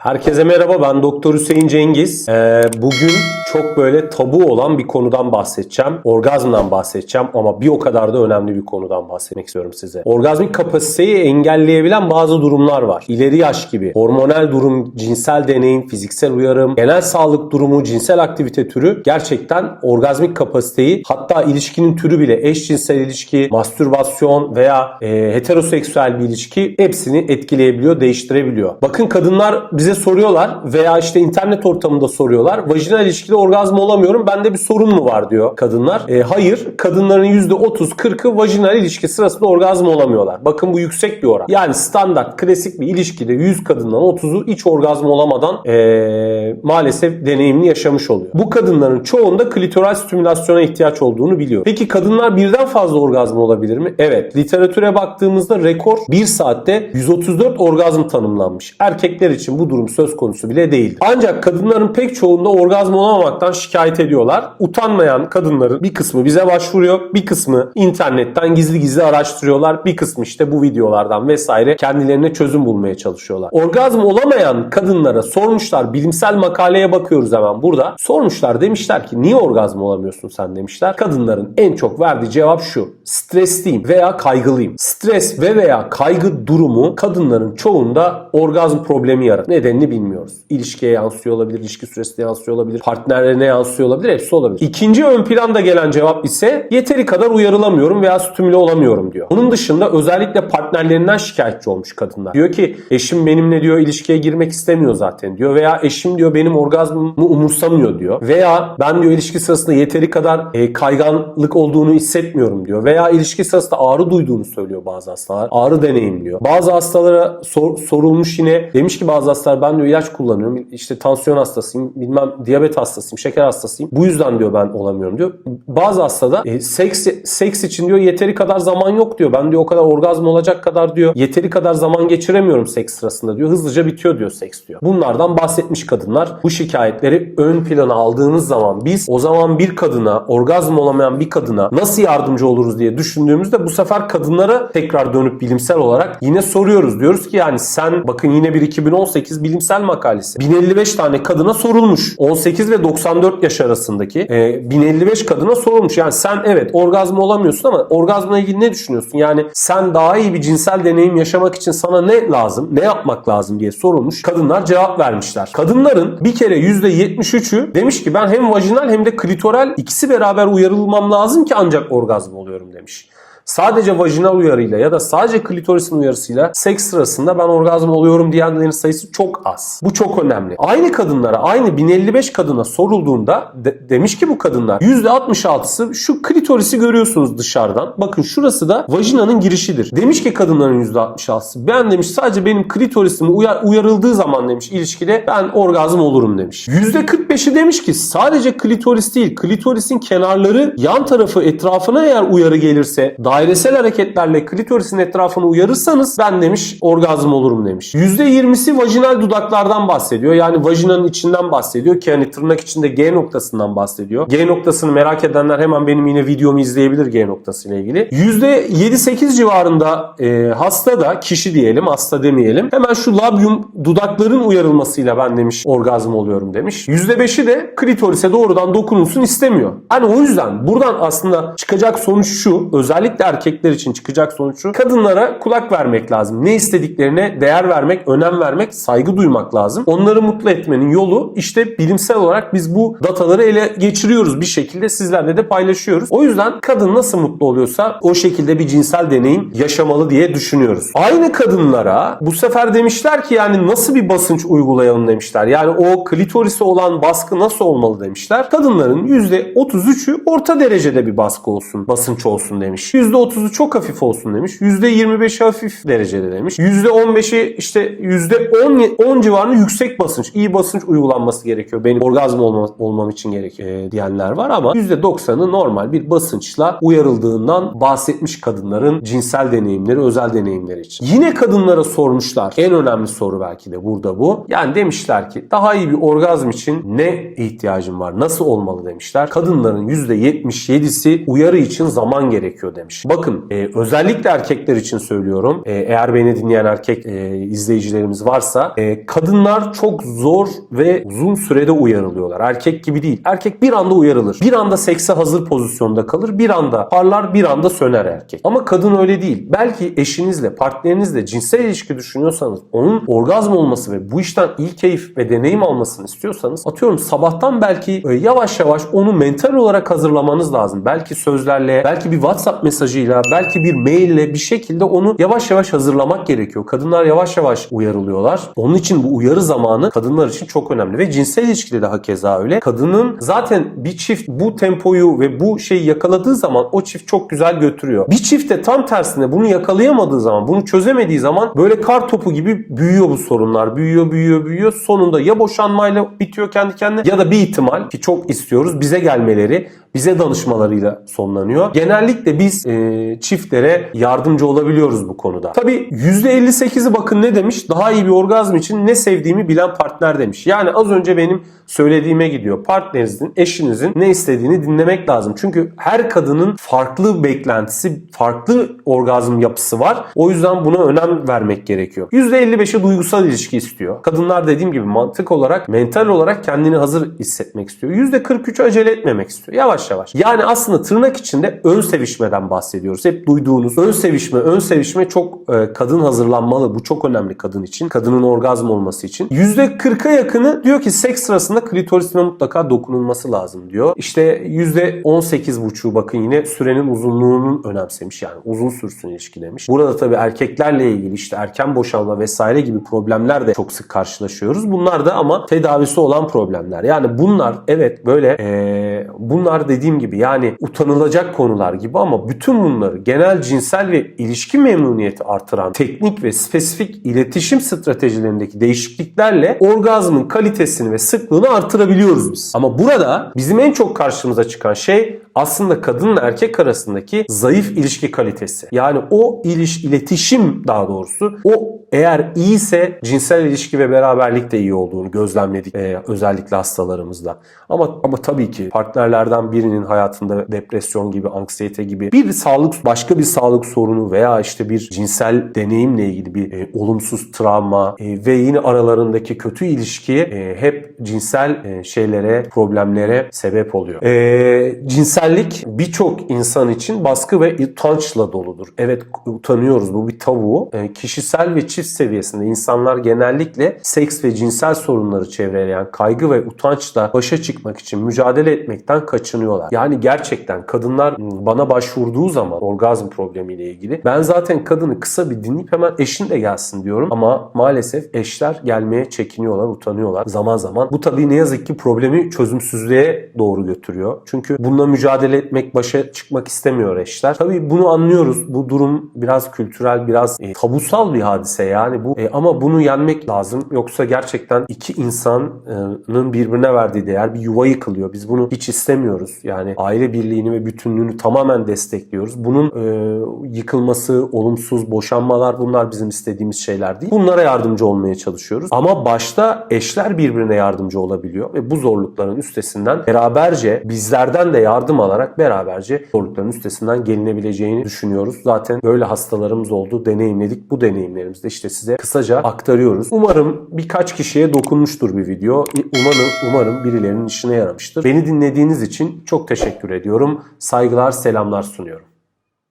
Herkese merhaba ben Doktor Hüseyin Cengiz. Ee, bugün çok böyle tabu olan bir konudan bahsedeceğim. Orgazmdan bahsedeceğim ama bir o kadar da önemli bir konudan bahsetmek istiyorum size. Orgazmik kapasiteyi engelleyebilen bazı durumlar var. İleri yaş gibi, hormonal durum, cinsel deneyim, fiziksel uyarım, genel sağlık durumu, cinsel aktivite türü gerçekten orgazmik kapasiteyi hatta ilişkinin türü bile eşcinsel ilişki, mastürbasyon veya e, heteroseksüel bir ilişki hepsini etkileyebiliyor, değiştirebiliyor. Bakın kadınlar bize soruyorlar veya işte internet ortamında soruyorlar. Vajinal ilişkide orgazm olamıyorum. Bende bir sorun mu var diyor kadınlar. E, hayır. Kadınların %30-40'ı vajinal ilişki sırasında orgazm olamıyorlar. Bakın bu yüksek bir oran. Yani standart klasik bir ilişkide 100 kadından 30'u hiç orgazm olamadan e, maalesef deneyimini yaşamış oluyor. Bu kadınların çoğunda klitoral stimülasyona ihtiyaç olduğunu biliyor. Peki kadınlar birden fazla orgazm olabilir mi? Evet. Literatüre baktığımızda rekor 1 saatte 134 orgazm tanımlanmış. Erkekler için bu durum söz konusu bile değil. Ancak kadınların pek çoğunda orgazm olamamaktan şikayet ediyorlar. Utanmayan kadınların bir kısmı bize başvuruyor. Bir kısmı internetten gizli gizli araştırıyorlar. Bir kısmı işte bu videolardan vesaire kendilerine çözüm bulmaya çalışıyorlar. Orgazm olamayan kadınlara sormuşlar. Bilimsel makaleye bakıyoruz hemen burada. Sormuşlar demişler ki niye orgazm olamıyorsun sen demişler. Kadınların en çok verdiği cevap şu. Stresliyim veya kaygılıyım. Stres ve veya kaygı durumu kadınların çoğunda orgazm problemi yaratır. Nedenini bilmiyoruz. İlişkiye yansıyor olabilir, ilişki süresinde yansıyor olabilir, partnerlerine yansıyor olabilir, hepsi olabilir. İkinci ön planda gelen cevap ise yeteri kadar uyarılamıyorum veya stimüle olamıyorum diyor. Bunun dışında özellikle partnerlerinden şikayetçi olmuş kadınlar. Diyor ki eşim benimle diyor ilişkiye girmek istemiyor zaten diyor veya eşim diyor benim orgazmımı umursamıyor diyor veya ben diyor ilişki sırasında yeteri kadar e, kayganlık olduğunu hissetmiyorum diyor veya ilişki sırasında ağrı duyduğunu söylüyor bazı hastalar. Ağrı deneyimliyor. Bazı hastalara sor- sorulmuş yine demiş ki bazı hastalar ben diyor ilaç kullanıyorum. İşte tansiyon hastasıyım, bilmem diyabet hastasıyım, şeker hastasıyım. Bu yüzden diyor ben olamıyorum diyor. Bazı hastada e, seks seks için diyor yeteri kadar zaman yok diyor. Ben diyor o kadar orgazm olacak kadar diyor yeteri kadar zaman geçiremiyorum seks sırasında diyor. Hızlıca bitiyor diyor seks diyor. Bunlardan bahsetmiş kadınlar. Bu şikayetleri ön plana aldığımız zaman biz o zaman bir kadına orgazm olamayan bir kadına nasıl yardımcı oluruz diye düşündüğümüzde bu sefer kadınlara tekrar dönüp bilimsel olarak yine soruyoruz. Diyoruz ki yani sen bakın yine bir 2018 bilimsel makalesi. 1055 tane kadına sorulmuş. 18 ve 94 yaş arasındaki e, 1055 kadına sorulmuş. Yani sen evet orgazm olamıyorsun ama orgazmla ilgili ne düşünüyorsun? Yani sen daha iyi bir cinsel deneyim yaşamak için sana ne lazım? Ne yapmak lazım diye sorulmuş. Kadınlar cevap vermişler. Kadınların bir kere %73'ü demiş ki ben hem vajinal hem de klitoral ikisi beraber uyarılmam lazım ki ancak orgazm oluyorum demiş. Sadece vajinal uyarıyla ya da sadece klitorisin uyarısıyla seks sırasında ben orgazm oluyorum diyenlerin sayısı çok az. Bu çok önemli. Aynı kadınlara, aynı 1055 kadına sorulduğunda de- demiş ki bu kadınlar %66'sı şu klitorisi görüyorsunuz dışarıdan. Bakın şurası da vajinanın girişidir. Demiş ki kadınların %66'sı ben demiş sadece benim klitorisim uyar, uyarıldığı zaman demiş ilişkide ben orgazm olurum demiş. %45'i demiş ki sadece klitoris değil klitorisin kenarları yan tarafı etrafına eğer uyarı gelirse dairesel hareketlerle klitorisin etrafını uyarırsanız ben demiş orgazm olurum demiş. %20'si vajinal dudaklardan bahsediyor. Yani vajinanın içinden bahsediyor ki hani tırnak içinde G noktasından bahsediyor. G noktasını merak edenler hemen benim yine videomu izleyebilir G noktasıyla ilgili. %7-8 civarında e, hasta da kişi diyelim hasta demeyelim. Hemen şu labium dudakların uyarılmasıyla ben demiş orgazm oluyorum demiş. %5'i de klitorise doğrudan dokunulsun istemiyor. Hani o yüzden buradan aslında çıkacak sonuç şu. Özellikle erkekler için çıkacak sonuç şu. Kadınlara kulak vermek lazım. Ne istediklerine değer vermek, önem vermek, saygı duymak lazım. Onları mutlu etmenin yolu işte bilimsel olarak biz bu dataları ele geçiriyoruz bir şekilde sizlerle de paylaşıyoruz. O yüzden kadın nasıl mutlu oluyorsa o şekilde bir cinsel deneyim yaşamalı diye düşünüyoruz. Aynı kadınlara bu sefer demişler ki yani nasıl bir basınç uygulayalım demişler. Yani o klitorisi olan baskı nasıl olmalı demişler. Kadınların %33'ü orta derecede bir baskı olsun, basınç olsun demiş. %30'u çok hafif olsun demiş. %25'i hafif derecede demiş. %15'i işte %10 10 civarında yüksek basınç, iyi basınç uygulanması gerekiyor. Benim orgazm olma, olmam için gerekiyor e, diyenler var ama %90'ı normal bir basınçla uyarıldığından bahsetmiş kadınların cinsel deneyimleri, özel deneyimleri için. Yine kadınlara sormuşlar. En önemli soru belki de burada bu. Yani demişler ki daha iyi bir orgazm için ne ihtiyacım var? Nasıl olmalı demişler. Kadınların %77'si uyarı için zaman gerekiyor demiş. Bakın e, özellikle erkekler için söylüyorum. E, eğer beni dinleyen erkek e, izleyicilerimiz varsa e, kadınlar çok zor ve uzun sürede uyarılıyorlar. Erkek gibi değil. Erkek bir anda uyarılır. Bir anda sekse hazır pozisyonda kalır. Bir anda parlar bir anda söner erkek. Ama kadın öyle değil. Belki eşinizle partnerinizle cinsel ilişki düşünüyorsanız onun orgazm olması ve bu işten iyi keyif ve deneyim almasını istiyorsanız atıyorum sabahtan belki e, yavaş yavaş onu mental olarak hazırlamanız lazım. Belki sözlerle, belki bir WhatsApp mesajıyla, belki bir maille bir şekilde onu yavaş yavaş hazırlamak gerekiyor. Kadınlar yavaş yavaş uyarılıyorlar. Onun için bu uyarı zamanı kadınlar için çok önemli ve cinsel ilişkide de hakeza öyle. Kadının zaten bir çift bu tempoyu ve bu şeyi yakaladığı zaman o çift çok güzel götürüyor. Bir çift de tam tersine bunu yakalayamadığı zaman, bunu çözemediği zaman böyle kar topu gibi büyüyor bu sorunlar. Büyüyor, büyüyor, büyüyor. Sonunda ya boşanmayla bitiyor kendi kendine ya da bir ihtimal ki çok istiyoruz bize gelmeleri, bize danışmalarıyla sonlanıyor. Genellikle biz e, çiftlere yardımcı olabiliyoruz bu konuda. Tabii %58'i bakın ne demiş? Daha iyi bir orgazm için ne sevdiğimi bilen partner demiş. Yani az önce benim söylediğime gidiyor. Partnerinizin, eşinizin ne istediğini dinlemek lazım. Çünkü her kadının farklı beklentisi, farklı orgazm yapısı var. O yüzden buna önem vermek gerekiyor. %55'i duygusal ilişki istiyor. Kadınlar dediğim gibi mantık olarak, mental olarak kendini hazır hissetmek istiyor. %43 acele etmemek istiyor. Yavaş yavaş. Yani aslında tırnak içinde ön sevişmeden bahsediyoruz. Hep duyduğunuz ön sevişme, ön sevişme çok e, kadın hazırlanmalı. Bu çok önemli kadın için. Kadının orgazm olması için. %40'a yakını diyor ki seks sırasında klitorisine mutlaka dokunulması lazım diyor. İşte %18,5'u bakın yine sürenin uzunluğunun önemsemiş yani uzun sürsün ilişki demiş. Burada tabii erkeklerle ilgili işte erken boşanma vesaire gibi problemler de çok sık karşılaşıyoruz. Bunlar da ama tedavisi olan problemler. Yani bunlar evet böyle eee, bunlar dediğim gibi yani utanılacak konular gibi ama bütün bunları genel cinsel ve ilişki memnuniyeti artıran teknik ve spesifik iletişim stratejilerindeki değişikliklerle orgazmın kalitesini ve sıklığını artırabiliyoruz biz. Ama burada bizim en çok karşımıza çıkan şey aslında kadınla erkek arasındaki zayıf ilişki kalitesi. Yani o iliş, iletişim daha doğrusu o eğer iyiyse cinsel ilişki ve beraberlik de iyi olduğunu gözlemledik e, özellikle hastalarımızda. Ama ama tabii ki partnerlerden birinin hayatında depresyon gibi, anksiyete gibi bir sağlık başka bir sağlık sorunu veya işte bir cinsel deneyimle ilgili bir e, olumsuz travma e, ve yine aralarındaki kötü ilişki e, hep cinsel e, şeylere, problemlere sebep oluyor. E, cinsellik birçok insan için baskı ve utançla doludur. Evet utanıyoruz bu bir tabu. E, kişisel ve çift seviyesinde insanlar genellikle seks ve cinsel sorunları çevreleyen kaygı ve utançla başa çıkmak için mücadele etmekten kaçınıyorlar. Yani gerçekten kadınlar m, bana başvurduğu zaman orgazm problemiyle ilgili ben zaten kadını kısa bir dinleyip hemen eşin de gelsin diyorum ama maalesef eşler gelmeye çekiniyorlar, utanıyorlar zaman zaman. Bu tabii ne yazık ki problemi çözümsüzlüğe doğru götürüyor. Çünkü bununla mücadele etmek, başa çıkmak istemiyor eşler. Tabii bunu anlıyoruz. Bu durum biraz kültürel, biraz e, tabusal bir hadise yani bu. E, ama bunu yenmek lazım. Yoksa gerçekten iki insanın birbirine verdiği değer bir yuva yıkılıyor. Biz bunu hiç istemiyoruz. Yani aile birliğini ve bütünlüğünü tamamen destekliyoruz. Bunun e, yıkılması, olumsuz boşanmalar bunlar bizim istediğimiz şeyler değil. Bunlara yardımcı olmaya çalışıyoruz. Ama başta eşler birbirine yardımcı olabiliyor ve bu zorlukların üstesinden beraberce bizlerden de yardım alarak beraberce zorlukların üstesinden gelinebileceğini düşünüyoruz. Zaten böyle hastalarımız oldu, deneyimledik. Bu deneyimlerimizde işte size kısaca aktarıyoruz. Umarım birkaç kişiye dokunmuştur bir video. Umarım, umarım birilerinin işine yaramıştır. Beni dinlediğiniz için çok teşekkür ediyorum. Saygılar, selamlar sunuyorum.